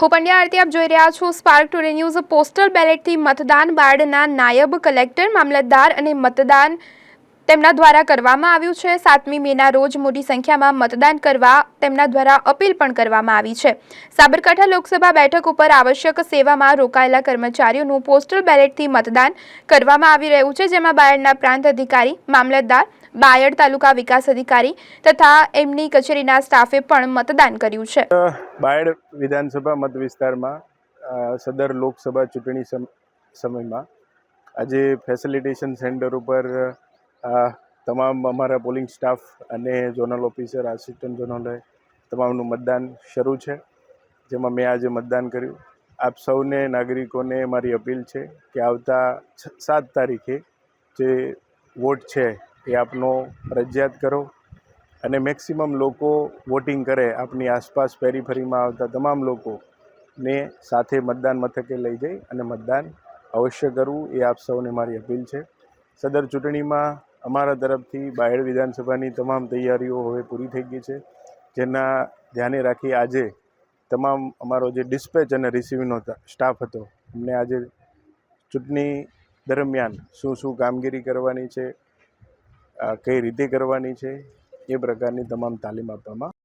હું પંડ્યા આરતી આપ જોઈ રહ્યા છો. સ્પાર્ક ટુડે ન્યૂઝ પોસ્ટલ બેલેટથી મતદાન બાર્ડના નાયબ કલેક્ટર, મામલતદાર અને મતદાન તેમના દ્વારા કરવામાં આવ્યું છે. સાતમી મેના રોજ મોટી સંખ્યામાં મતદાન કરવા તેમના દ્વારા અપીલ પણ કરવામાં આવી છે. સાબરકાંઠા લોકસભા બેઠક ઉપર આવશ્યક સેવામાં રોકાયેલા કર્મચારીઓનું પોસ્ટલ બેલેટથી મતદાન કરવામાં આવી રહ્યું છે, જેમાં બાયડના પ્રાંત અધિકારી, મામલતદાર, બાયડ તાલુકા વિકાસ અધિકારી તથા એમની કચેરીના સ્ટાફે પણ મતદાન કર્યું છે. બાયડ વિધાનસભા મત વિસ્તારમાં સદર લોકસભા ચૂંટણી સમયમાં આજે ફેસિલિટેશન સેન્ટર ઉપર તમામ અમારા પોલિંગ સ્ટાફ અને ઝોનલ ઓફિસર, આસિસ્ટન્ટ ઝોનલ તમામનું મતદાન શરૂ છે, જેમાં મેં આજે મતદાન કર્યું. આપ સૌને નાગરિકોને મારી અપીલ છે કે આવતા સાત તારીખે જે વોટ છે એ આપનો ફરજિયાત કરો અને મેક્સિમમ લોકો વોટિંગ કરે આપની આસપાસ પેરીફરીમાં આવતા તમામ લોકોને સાથે મતદાન મથકે લઈ જઈ અને મતદાન અવશ્ય કરવું એ આપ સૌને મારી અપીલ છે. સદર ચૂંટણીમાં અમારા તરફથી બાયડ વિધાનસભાની તમામ તૈયારીઓ હવે પૂરી થઈ ગઈ છે. જેના ધ્યાને રાખી આજે તમામ અમારો જે ડિસ્પેચ અને રિસીવિંગનો સ્ટાફ હતો, એમને આજે ચૂંટણી દરમિયાન શું શું કામગીરી કરવાની છે કઈ રીતે કરવાની છે, એ પ્રકારની તમામ તાલીમ આપવામાં